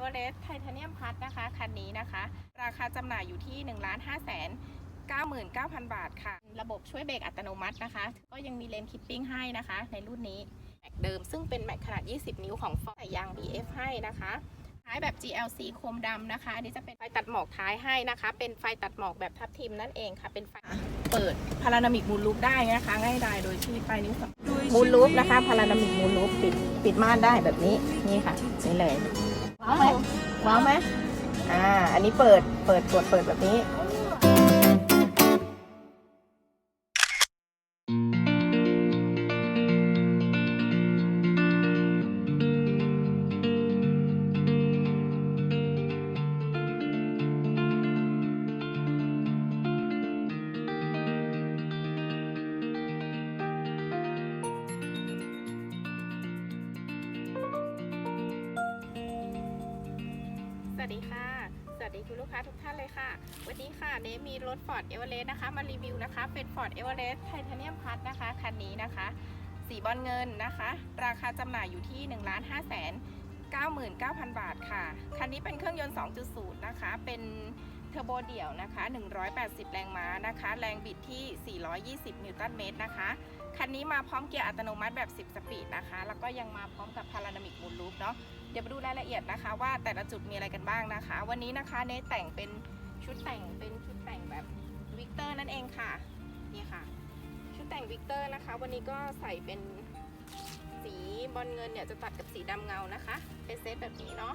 เวอเรสต์ไทเทเนียมพัทนะคะ คันนี้นะคะ ราคาจำหน่ายอยู่ที่1นึ่งล้านห้าแสน99,000 บาทค่ะ ระบบช่วยเบรกอัตโนมัตินะคะ ก็ยังมีเลนคิปปิ้งให้นะคะ ในรุ่นนี้แม็กเดิมซึ่งเป็นแม็กขนาด 20 นิ้วของฟอร์ดใส่ยาง BF ให้นะคะท้ายแบบ GLC โคมดำนะคะ อันนี้จะเป็นไฟตัดหมอกท้ายให้นะคะ เป็นไฟตัดหมอกแบบทับทิมนั่นเองค่ะ เป็นไฟเปิดพารานามิกมูลลูปได้นะคะ ง่ายดายโดยที่ปลายนิ้วสองมูลลูปนะคะพารานามิกมูลลูปปิดปิดม่านได้แบบนี้นี่ค่ะนี่เลย ว้าวไหมว้าวไหมอ่า อันนี้เปิด เปิดกดเปิดแบบนี้ วัสดีค่ะ สวัสดีคุณลูกค้าทุกท่านเลยค่ะ วันนี้ค่ะเนมีรถ Ford e v e r e s t นะคะ มารีวิวนะคะ เป็น Ford e v e r e s t Titanium Plus นะคะ คันนี้นะคะ สีบอลเงินนะคะ ราคาจำหน่ายอยู่ที่1 5 9 9 9 0 0 บาทค่ะ คันนี้เป็นเครื่องยนต์ 2.0 นะคะ เป็นเทอร์โบเดี่ยวนะคะ 180 แรงม้านะคะ แรงบิดที่ 420 นิวตันเมตรนะคะ คันนี้มาพร้อมเกียร์อัตโนมัติแบบ 10 สปีดนะคะ แล้วก็ยังมาพร้อมกับพารานามิกมูลลูปเนาะ เดี๋ยวมาดูรายละเอียดนะคะ ว่าแต่ละจุดมีอะไรกันบ้างนะคะ วันนี้นะคะเนทแต่งเป็นชุดแต่งเป็นชุดแต่งแบบวิกเตอร์นั่นเองค่ะนี่ค่ะ ชุดแต่งวิกเตอร์นะคะ วันนี้ก็ใส่เป็นสีบอลเงินเนี่ยจะตัดกับสีดำเงานะคะ เป็นเซตแบบนี้เนาะ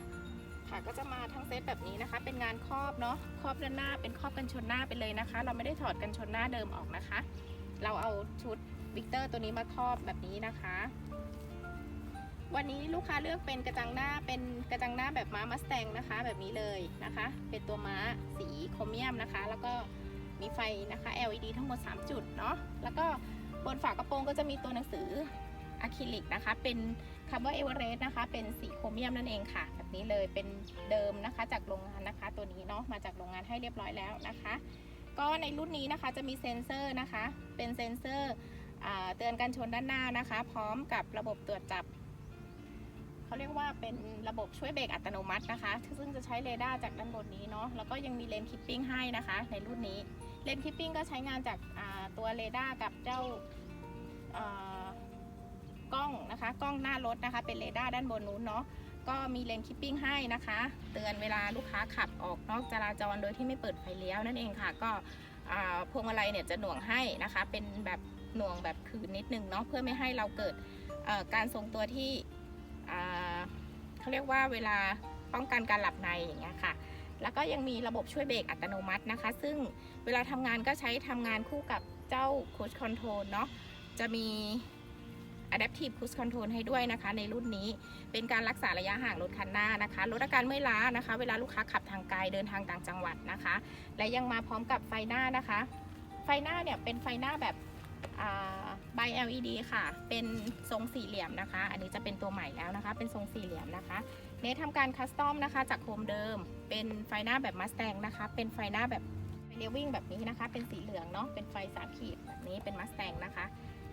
ค่ะก็จะมาทั้งเซตแบบนี้นะคะ เป็นงานครอบเนาะครอบด้านหน้าเป็นครอบกันชนหน้าไปเลยนะคะ เราไม่ได้ถอดกันชนหน้าเดิมออกนะคะ เราเอาชุดวิกเตอร์ตัวนี้มาครอบแบบนี้นะคะ วันนี้ลูกค้าเลือกเป็นกระจังหน้าเป็นกระจังหน้าแบบม้ามัสแตงนะคะ แบบนี้เลยนะคะ เป็นตัวม้าสีโครเมียมนะคะ แล้วก็มีไฟนะคะ LED ทั้งหมด 3 จุดเนาะแล้วก็บนฝากระโปรงก็จะมีตัวหนังสืออะคริลิกนะคะ เป็นคำว่าเอเวอเรสต์นะคะ เป็นสีโครเมียมนั่นเองค่ะ แบบนี้เลยเป็นเดิมนะคะจากโรงงานนะคะ ตัวนี้เนาะมาจากโรงงานให้เรียบร้อยแล้วนะคะ ก็ในรุ่นนี้นะคะจะมีเซ็นเซอร์นะคะ เป็นเซ็นเซอร์เตือนการชนด้านหน้านะคะ พร้อมกับระบบตรวจจับ เขาเรียกว่าเป็นระบบช่วยเบรกอัตโนมัตินะคะ ซึ่งจะใช้เรดาร์จากด้านบนนี้เนาะแล้วก็ยังมีเลนคิปปิ้งให้นะคะ ในรุ่นนี้เลนคิปปิ้งก็ใช้งานจากตัวเรดาร์กับเจ้ากล้องนะคะกล้องหน้ารถนะคะ เป็นเรดาร์ด้านบนนู้นเนาะก็มีเลนคิปปิ้งให้นะคะ เตือนเวลาลูกค้าขับออกนอกจราจรโดยที่ไม่เปิดไฟเลี้ยวนั่นเองค่ะ ก็พวงมาลัยเนี่ยจะหน่วงให้นะคะ เป็นแบบหน่วงแบบคืนนิดนึงเนาะเพื่อไม่ให้เราเกิดการทรงตัวที่ เขาเรียกว่าเวลาป้องกันการหลับในอย่างเงี้ยค่ะ แล้วก็ยังมีระบบช่วยเบรกอัตโนมัตินะคะ ซึ่งเวลาทำงานก็ใช้ทำงานคู่กับเจ้า Cruise Control เนาะ จะมี Adaptive Cruise Control ให้ด้วยนะคะ ในรุ่นนี้ เป็นการรักษาระยะห่างรถคันหน้านะคะ ลดอาการเมื่อยล้านะคะ เวลาลูกค้าขับทางไกลเดินทางต่างจังหวัดนะคะ และยังมาพร้อมกับไฟหน้านะคะ ไฟหน้าเนี่ยเป็นไฟหน้าแบบ ใบ LED ค่ะ เป็นทรงสี่เหลี่ยมนะคะ อันนี้จะเป็นตัวใหม่แล้วนะคะ เป็นทรงสี่เหลี่ยมนะคะเนททำการคัสตอมนะคะ จากโคมเดิม เป็นไฟหน้าแบบมัสแตงนะคะ เป็นไฟหน้าแบบเรียวิ่งแบบนี้นะคะ เป็นสีเหลืองเนาะ เป็นไฟสามขีดแบบนี้เป็นมัสแตงนะคะ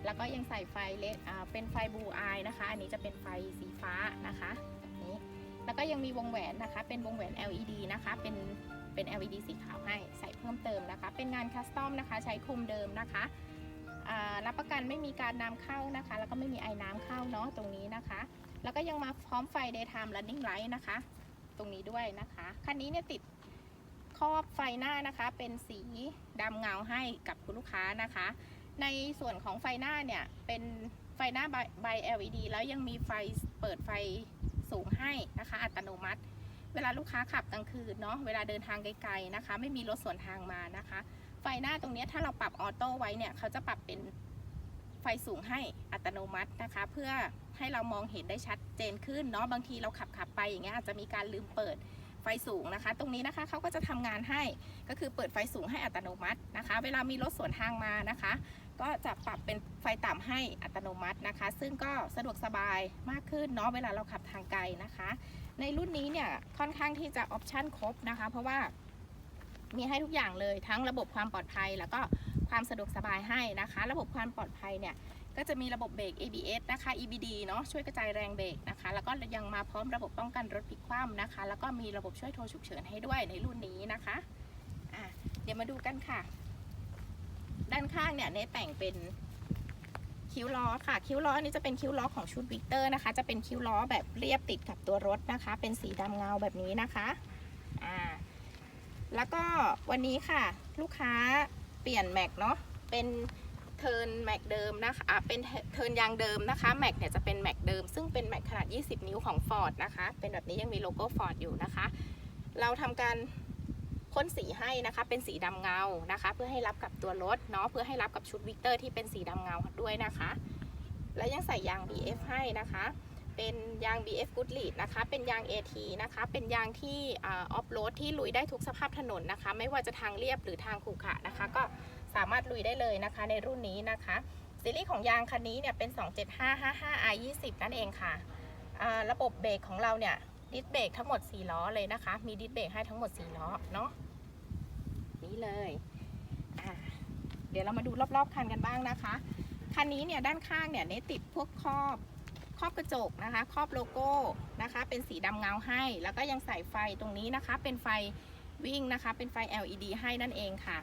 แล้วก็ยังใส่ไฟเลดเป็นไฟบูอายนะคะ อันนี้จะเป็นไฟสีฟ้านะคะแบบนี้ แล้วก็ยังมีวงแหวนนะคะ เป็นวงแหวน LED นะคะ เป็นเป็น LED สีขาวให้ ใส่เพิ่มเติมนะคะ เป็นงานคัสตอมนะคะ ใช้โคมเดิมนะคะ รับประกันไม่มีการน้ำเข้านะคะ แล้วก็ไม่มีไอ้น้ำเข้าเนาะตรงนี้นะคะ แล้วก็ยังมาพร้อมไฟ daytime running light นะคะ ตรงนี้ด้วยนะคะคันนี้เนี่ยติดครอบไฟหน้านะคะ เป็นสีดำเงาให้กับคุณลูกค้านะคะ ในส่วนของไฟหน้าเนี่ยเป็นไฟหน้าใบ LED แล้วยังมีไฟเปิดไฟสูงให้นะคะ อัตโนมัติ เวลาลูกค้าขับกลางคืนเนาะเวลาเดินทางไกลๆนะคะ ไม่มีรถสวนทางมานะคะ ไฟหน้าตรงนี้ถ้าเราปรับออโต้ไว้เนี่ยเขาจะปรับเป็นไฟสูงให้อัตโนมัตินะคะ เพื่อให้เรามองเห็นได้ชัดเจนขึ้นเนาะบางทีเราขับขับไปอย่างเงี้ยอาจจะมีการลืมเปิดไฟสูงนะคะ ตรงนี้นะคะเขาก็จะทำงานให้ก็คือเปิดไฟสูงให้อัตโนมัตินะคะ เวลามีรถสวนทางมานะคะ ก็จะปรับเป็นไฟต่ำให้อัตโนมัตินะคะ ซึ่งก็สะดวกสบายมากขึ้นเนาะเวลาเราขับทางไกลนะคะ ในรุ่นนี้เนี่ยค่อนข้างที่จะออปชั่นครบนะคะ เพราะว่า มีให้ทุกอย่างเลยทั้งระบบความปลอดภัย แล้วก็ความสะดวกสบายให้นะคะ ระบบความปลอดภัยเนี่ยก็จะมีระบบเบรก ABS นะคะ EBD เนาะช่วยกระจายแรงเบรกนะคะ แล้วก็ยังมาพร้อมระบบป้องกันรถพลิกคว่ำนะคะ แล้วก็มีระบบช่วยโทรฉุกเฉินให้ด้วยในรุ่นนี้นะคะอะเดี๋ยวมาดูกันค่ะ ด้านข้างเนี่ยเนแต่งเป็นคิ้วล้อค่ะ คิ้วล้ออันนี้จะเป็นคิ้วล้อของชุดวิกเตอร์นะคะ จะเป็นคิ้วล้อแบบเรียบติดกับตัวรถนะคะ เป็นสีดำเงาแบบนี้นะคะอ่า แล้วก็วันนี้ค่ะลูกค้าเปลี่ยนแม็กเนาะเป็นเทิร์นแม็กเดิมนะคะเป็นเทิร์นยางเดิมนะคะแม็กเนี่ยจะเป็นแม็กเดิม ซึ่งเป็นแม็กขนาด 20 นิ้วของ Ford นะคะ เป็นแบบนี้ยังมีโลโก้ Ford อยู่นะคะ เราทำการพ่นสีให้นะคะเป็นสีดำเงานะคะ เพื่อให้รับกับตัวรถเนาะเพื่อให้รับกับชุดวิกเตอร์ที่เป็นสีดำเงาด้วยนะคะ และยังใส่ยาง BF ให้นะคะ เป็นยาง BF Good Lead นะคะ เป็นยาง AT นะคะ เป็นยางที่ออฟโรดที่ลุยได้ทุกสภาพถนนนะคะ ไม่ว่าจะทางเรียบหรือทางขรุขระนะคะ ก็สามารถลุยได้เลยนะคะ ในรุ่นนี้นะคะ ซีรีส์ของยางคันนี้เนี่ยเป็น 27555 i 20 นั่นเองค่ะระบบเบรกของเราเนี่ยดิสเบรกทั้งหมด 4 ล้อเลยนะคะ มีดิสเบรกให้ทั้งหมด 4 ล้อเนาะ นี่เลย เดี๋ยวเรามาดูรอบๆคันกันบ้างนะคะ คันนี้เนี่ยด้านข้างเนี่ยเนติดพวกครอบ ครอบกระจกนะคะ ครอบโลโก้นะคะ เป็นสีดำเงาให้ แล้วก็ยังใส่ไฟตรงนี้นะคะ เป็นไฟวิ่งนะคะ เป็นไฟ LED ให้นั่นเองค่ะ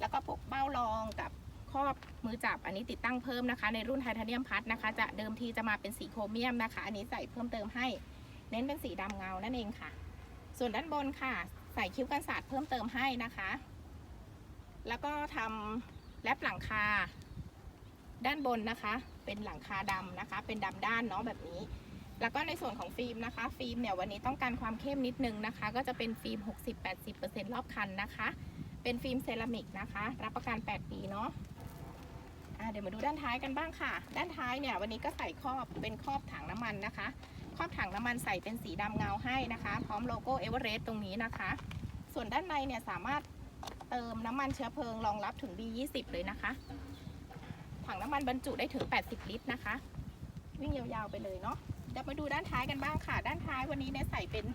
แล้วก็พกเบ้ารองกับครอบมือจับอันนี้ติดตั้งเพิ่มนะคะ ในรุ่นไทเทเนียมพัทนะคะ จะเดิมทีจะมาเป็นสีโครเมียมนะคะ อันนี้ใส่เพิ่มเติมให้ เน้นเป็นสีดำเงานั่นเองค่ะ ส่วนด้านบนค่ะ ใส่คิ้วกันศาส์เพิ่มเติมให้นะคะ แล้วก็ทำแลปหลังคาด้านบนนะคะ เป็นหลังคาดำนะคะ เป็นดำด้านเนาะแบบนี้ แล้วก็ในส่วนของฟิล์มนะคะ ฟิล์มเนี่ยวันนี้ต้องการความเข้มนิดนึงนะคะ ก็จะเป็นฟิล์ม 60-80%รอบคันนะคะ เป็นฟิล์มเซรามิกนะคะ รับประกัน 8 ปีเนาะะเดี๋ยวมาดูด้านท้ายกันบ้างค่ะ ด้านท้ายเนี่ยวันนี้ก็ใส่ครอบเป็นครอบถังน้ำมันนะคะ ครอบถังน้ำมันใส่เป็นสีดำเงาให้นะคะ พร้อมโลโก้เอเวอเรสต์ตรงนี้นะคะ ส่วนด้านในเนี่ยสามารถเติมน้ำมันเชื้อเพลิงรองรับถึง B20 เลยนะคะ ถังน้ำมันบรรจุได้ถึง 80 ลิตรนะคะ วิ่งยาวๆไปเลยเนาะเดี๋ยวมาดูด้านท้ายกันบ้างค่ะ ด้านท้ายวันนี้เนี่ยใส่เป็น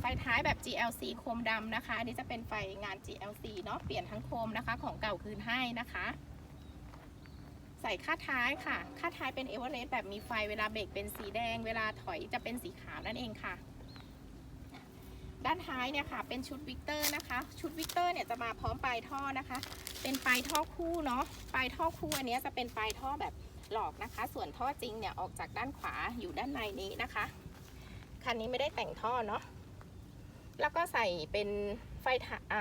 ไฟท้ายแบบ GLC โคมดำนะคะ อันนี้จะเป็นไฟงาน GLC เนาะ เปลี่ยนทั้งโคมนะคะ ของเก่าคืนให้นะคะ ใส่ค่าท้ายค่ะ ค่าท้ายเป็นเอเวอเรสต์แบบมีไฟ เวลาเบรกเป็นสีแดง เวลาถอยจะเป็นสีขาวนั่นเองค่ะ ด้านท้ายเนี่ยค่ะ เป็นชุดวิกเตอร์นะคะ ชุดวิกเตอร์เนี่ยจะมาพร้อมปลายท่อนะคะ เป็นปลายท่อคู่เนาะปลายท่อคู่อันนี้จะเป็นปลายท่อแบบหลอกนะคะ ส่วนท่อจริงเนี่ยออกจากด้านขวาอยู่ด้านในนี้นะคะคันนี้ไม่ได้แต่งท่อเนาะแล้วก็ใส่เป็นไฟ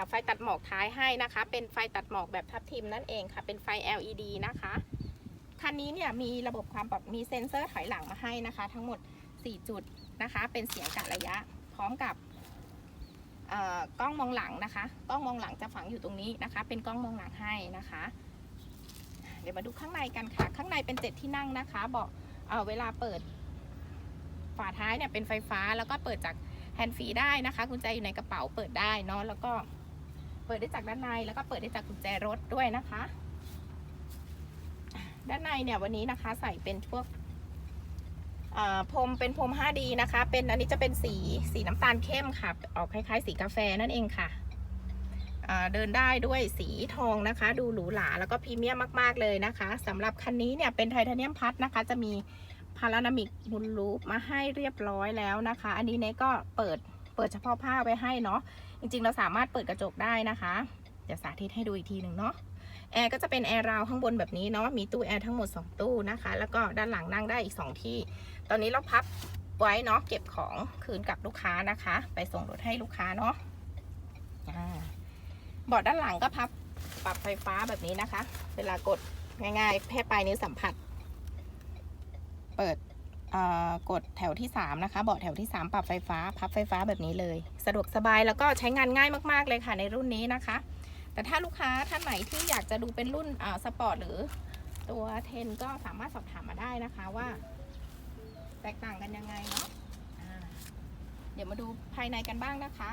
ไฟตัดหมอกท้ายให้นะคะ เป็นไฟตัดหมอกแบบทับทิมนั่นเองค่ะ เป็นไฟ LED นะคะคันนี้เนี่ยมีระบบความปลอดมีเซ็นเซอร์ถอยหลังมาให้นะคะ ทั้งหมด 4 จุดนะคะ เป็นเสียงกะระยะ พร้อมกับ กล้องมองหลังนะคะ กล้องมองหลังจะฝังอยู่ตรงนี้นะคะ เป็นกล้องมองหลังให้นะคะ เดี๋ยวมาดูข้างในกันค่ะ ข้างในเป็นเจ็ดที่นั่งนะคะบอกเอเวลาเปิดฝาท้ายเนี่ยเป็นไฟฟ้าแล้วก็เปิดจากแฮนด์ฟรีได้นะคะกุญแจอยู่ในกระเป๋าเปิดได้เนาะแล้วก็เปิดได้จากด้านในแล้วก็เปิดได้จากกุญแจรถด้วยนะคะ ด้านในเนี่ยวันนี้นะคะใส่เป็นพวกอ่า พรมเป็นพรม 5D นะคะ เป็นอันนี้จะเป็นสีสีน้ำตาลเข้มค่ะ ออกคล้ายๆ สีกาแฟนั่นเองค่ะ เดินได้ด้วยสีทองนะคะ ดูหรูหราแล้วก็พรีเมียมมากๆเลยนะคะสำหรับคันนี้เนี่ยเป็นไทเทเนียมพัทนะคะ จะมีพารานามิกบุลลูปมาให้เรียบร้อยแล้วนะคะ อันนี้เนยก็เปิดเปิดเฉพาะผ้าไว้ให้เนาะจริงๆเราสามารถเปิดกระจกได้นะคะ เดี๋ยวสาธิตให้ดูอีกทีหนึ่งเนาะ แอร์ก็จะเป็นแอร์ราวข้างบนแบบนี้เนาะมีตู้แอร์ทั้งหมด 2 ตู้นะคะ แล้วก็ด้านหลังนั่งได้อีก 2 ที่ ตอนนี้เราพับไว้เนาะเก็บของคืนกับลูกค้านะคะ ไปส่งรถให้ลูกค้าเนาะเบาะด้านหลังก็พับปรับไฟฟ้าแบบนี้นะคะ เวลากดง่ายๆแค่ปลายนิ้วสัมผัส เปิดกดแถวที่ 3 นะคะ เบาะแถวที่ 3 ปรับไฟฟ้า พับไฟฟ้าแบบนี้เลย สะดวกสบายแล้วก็ใช้งานง่ายมากๆเลยค่ะในรุ่นนี้นะคะ แต่ถ้าลูกค้าท่านไหนที่อยากจะดูเป็นรุ่นสปอร์ตหรือตัวเทนก็สามารถสอบถามมาได้นะคะว่า แตกต่างกันยังไงเนาะเดี๋ยวมาดูภายในกันบ้างนะคะ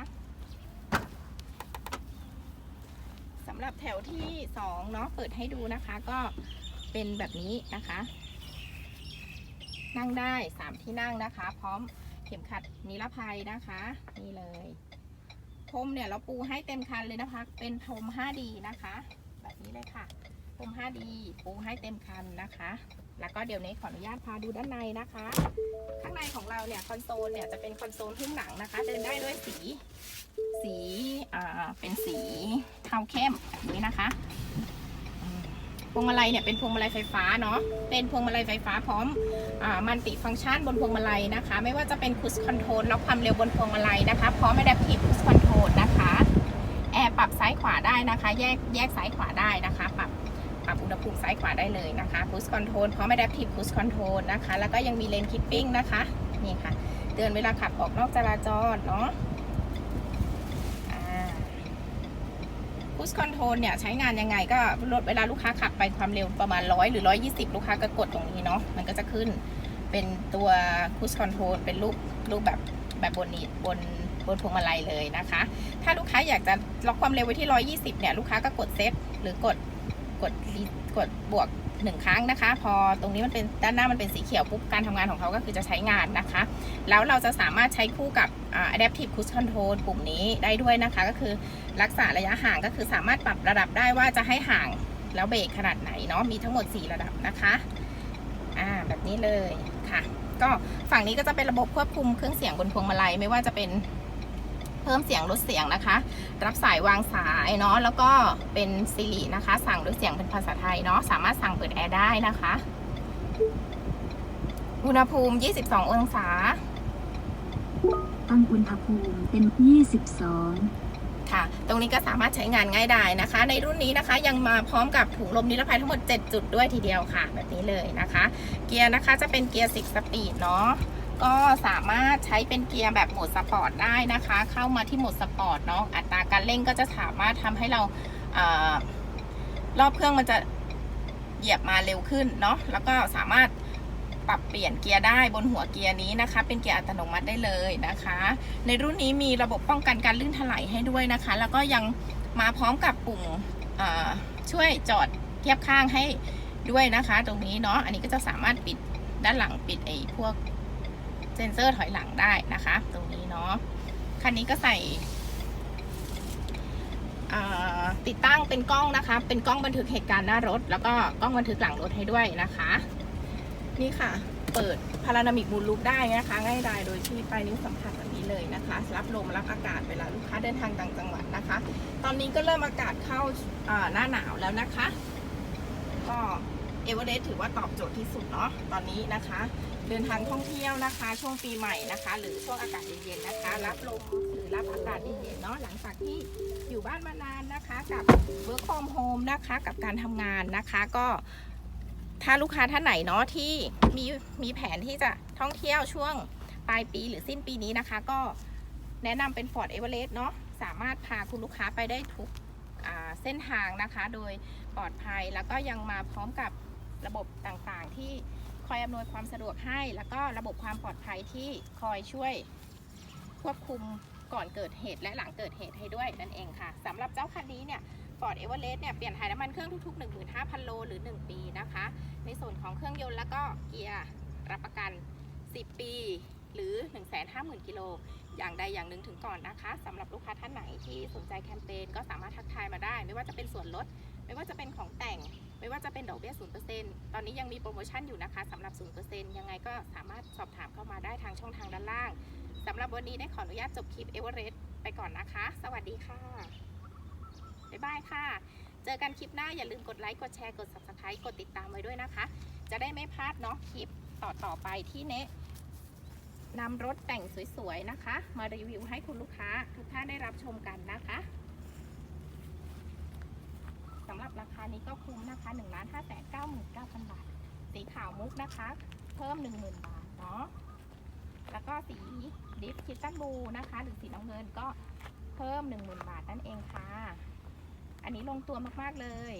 สำหรับแถวที่สองเนาะเปิดให้ดูนะคะ ก็เป็นแบบนี้นะคะ นั่งได้สามที่นั่งนะคะ พร้อมเข็มขัดนิรภัยนะคะ นี่เลย พรมเนี่ยเราปูให้เต็มคันเลยนะคะเป็นพรม 5D นะคะ แบบนี้เลยค่ะพรม 5D ปูให้เต็มคันนะคะ แล้วก็เดี๋ยวนี้ขออนุญาตพาดูด้านในนะคะ ข้างในของเราเนี่ยคอนโซลเนี่ยจะเป็นคอนโซลหุ้มหนังนะคะ เดินได้ด้วยสี สีอ่าเป็นสีเทาเข้มแบบนี้นะคะพวงมาลัยเนี่ยเป็นพวงมาลัยไฟฟ้าเนาะ เป็นพวงมาลัยไฟฟ้าพร้อมมันติฟังก์ชันบนพวงมาลัยนะคะ ไม่ว่าจะเป็นคุ i คอนโทรลล็อกความเร็วบนพวงมาลัยนะคะ พร้อม Adaptive Cruise Control นะคอร์ ปรับซ้ายขวาได้นะคะ แยกแยกซ้ายขวาได้นะคะ ปรับปรับอุณหภูมิซ้ายขวาได้เลยนะคะ Cruise Control พร้อม Adaptive Cruise Control นะคะ แล้วก็ยังมีเลนคิปปิ้งนะคะนี่ค่ะ เตือนเวลาขับออกนอกจราจรเนาะพุชคอนโทรลเนี่ยใช้งานยังไงก็ลดเวลาลูกค้าขับไปความเร็วประมาณ100หรือ120ลูกค้าก็กดตรงนี้เนาะมันก็จะขึ้นเป็นตัวพุชคอนโทรลเป็นรูปรูปแบบแบบบนนี้บน บนพวงมาลัยเลยนะคะ ถ้าลูกค้าอยากจะล็อกความเร็วไว้ที่ 120 เนี่ย ลูกค้าก็กดเซตหรือกดกดกดบวกหนึ่งครั้งนะคะ พอตรงนี้มันเป็นด้านหน้ามันเป็นสีเขียวปุ๊บการทำงานของเขาก็คือจะใช้งานนะคะ แล้วเราจะสามารถใช้คู่กับ adaptive cruise control ปุ่มนี้ได้ด้วยนะคะ ก็คือรักษาระยะห่างก็คือสามารถปรับระดับได้ว่าจะให้ห่างแล้วเบรกขนาดไหนเนาะมีทั้งหมด 4 ระดับนะคะอ่าแบบนี้เลยค่ะ ก็ฝั่งนี้ก็จะเป็นระบบควบคุมเครื่องเสียงบนพวงมาลัยไม่ว่าจะเป็น พิ่มเสียงลดเสียงนะคะ รับสายวางสายเนาะแล้วก็เป็นซิรินะคะ สั่งด้วยเสียงเป็นภาษาไทยเนาะสามารถสั่งเปิดแอร์ได้นะคะ อุณหภูมิ 22 องศาตั้งอุณหภูมิเป็น 22 ค่ะ ตรงนี้ก็สามารถใช้งานง่ายได้นะคะ ในรุ่นนี้นะคะยังมาพร้อมกับถุงลมนิรภัยทั้งหมด 7 จุดด้วยทีเดียวค่ะ แบบนี้เลยนะคะ เกียร์นะคะจะเป็นเกียร์6สปีดเนาะ ก็สามารถใช้เป็นเกียร์แบบโหมดสปอร์ตได้นะคะ เข้ามาที่โหมดสปอร์ตเนาะอัตราการเร่งก็จะสามารถทำให้เราเออรอบเครื่องมันจะเหยียบมาเร็วขึ้นเนาะแล้วก็สามารถปรับเปลี่ยนเกียร์ได้บนหัวเกียร์นี้นะคะ เป็นเกียร์อัตโนมัติได้เลยนะคะ ในรุ่นนี้มีระบบป้องกันการลื่นถลายให้ด้วยนะคะ แล้วก็ยังมาพร้อมกับปุ่มช่วยจอดเทียบข้างให้ด้วยนะคะ ตรงนี้เนาะอันนี้ก็จะสามารถปิดด้านหลังปิดไอ้พวก เซ็นเซอร์ถอยหลังได้นะคะ ตรงนี้เนาะคันนี้ก็ใส่ติดตั้งเป็นกล้องนะคะ เป็นกล้องบันทึกเหตุการณ์หน้ารถ แล้วก็กล้องบันทึกหลังรถให้ด้วยนะคะ นี่ค่ะ เปิดพารานามิกมูลลูปได้นะคะ ง่ายดายโดยที่ปลายนิ้วสัมผัสแบบนี้เลยนะคะ รับลมรับอากาศเวลาลูกค้าเดินทางต่างจังหวัดนะคะ ตอนนี้ก็เริ่มอากาศเข้าหน้าหนาวแล้วนะคะ ก็ เอเวอเรสต์ถือว่าตอบโจทย์ที่สุดเนาะตอนนี้นะคะ เดินทางท่องเที่ยวนะคะ ช่วงปีใหม่นะคะ หรือช่วงอากาศเย็นๆนะคะ รับลมหรือรับอากาศเย็นๆเนาะหลังจากที่อยู่บ้านมานานนะคะกับ work from home นะคะ กับการทำงานนะคะก็ถ้าลูกค้าท่านไหนเนาะที่มีมีแผนที่จะท่องเที่ยวช่วงปลายปีหรือสิ้นปีนี้นะคะ ก็แนะนำเป็น Ford Everest เนาะสามารถพาคุณลูกค้าไปได้ทุกเส้นทางนะคะ โดยปลอดภัยแล้วก็ยังมาพร้อมกับ ระบบต่างๆ ที่คอยอำนวยความสะดวกให้ แล้วก็ระบบความปลอดภัยที่คอยช่วยควบคุมก่อนเกิดเหตุและหลังเกิดเหตุให้ด้วยนั่นเองค่ะสำหรับเจ้าคันนี้เนี่ย Ford Everest เนี่ยเปลี่ยนถ่ายน้ำมันเครื่องทุก ๆ 15,000 โลหรือ 1 ปีนะคะ ในส่วนของเครื่องยนต์แล้วก็เกียร์รับประกัน 10 ปีหรือ 150,000 กิโล อย่างใดอย่างหนึ่งถึงก่อนนะคะสำหรับลูกค้าท่านไหนที่สนใจแคมเปญก็สามารถทักทายมาได้ ไม่ว่าจะเป็นส่วนลด ไม่ว่าจะเป็นของแต่ง ไม่ว่าจะเป็นดอกเบี้ย0%ตอนนี้ยังมีโปรโมชั่นอยู่นะคะสำหรับ0%ยังไงก็สามารถสอบถามเข้ามาได้ทางช่องทางด้านล่างสำหรับวันนี้ได้ขออนุญาตจบคลิปเอเวอเรสต์ไปก่อนนะคะ สวัสดีค่ะ บ๊ายบายค่ะ เจอกันคลิปหน้าอย่าลืมกดไลค์ กดแชร์ กด subscribe กดติดตามไว้ด้วยนะคะ จะได้ไม่พลาดเนาะคลิปต่อต่อๆไปที่เนะนำรถแต่งสวยๆนะคะ มารีวิวให้คุณลูกค้าทุกท่านได้รับชมกันนะคะ สำหรับราคานี้ก็คุ้มนะคะ1ล้าน5แสน9 9 0 0บาท สีขาวมุกนะคะ เพิ่ม 10,000 บาทเนาะแล้วก็สีดิฟคิตตันบูนะคะ หรือสีน้ำเงินก็เพิ่ม 10,000 บาทนั่นเองค่ะ อันนี้ลงตัวมากๆเลย